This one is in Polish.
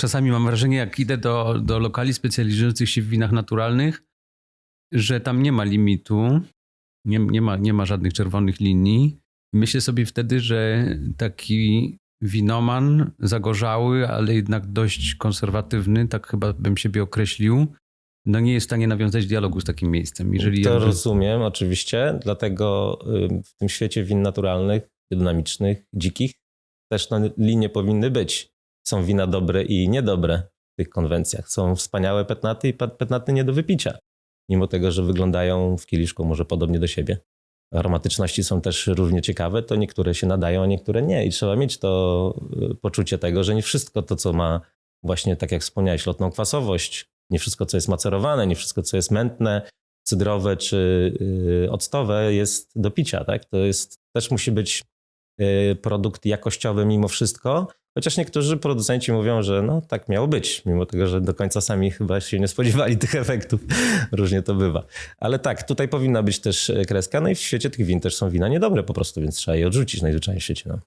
czasami mam wrażenie, jak idę do, do lokali specjalizujących się w winach naturalnych, że tam nie ma limitu, nie, nie, ma, nie ma żadnych czerwonych linii. Myślę sobie wtedy, że taki winoman zagorzały, ale jednak dość konserwatywny, tak chyba bym siebie określił, no nie jest w stanie nawiązać dialogu z takim miejscem. Jeżeli to jakby- rozumiem oczywiście, dlatego w tym świecie win naturalnych, dynamicznych, dzikich też no, linie powinny być. Są wina dobre i niedobre w tych konwencjach. Są wspaniałe petnaty i pe- petnaty nie do wypicia. Mimo tego, że wyglądają w kieliszku może podobnie do siebie. Aromatyczności są też równie ciekawe, to niektóre się nadają, a niektóre nie. I trzeba mieć to y, poczucie tego, że nie wszystko to, co ma właśnie, tak jak wspomniałeś, lotną kwasowość, nie wszystko, co jest macerowane, nie wszystko, co jest mętne, cydrowe czy y, octowe jest do picia. Tak? To jest, też musi być y, produkt jakościowy mimo wszystko, chociaż niektórzy producenci mówią, że no tak miało być, mimo tego, że do końca sami chyba się nie spodziewali tych efektów. Różnie to bywa. Ale tak, tutaj powinna być też kreska, no i w świecie tych win też są wina niedobre po prostu, więc trzeba je odrzucić najzwyczajniej w świecie. No.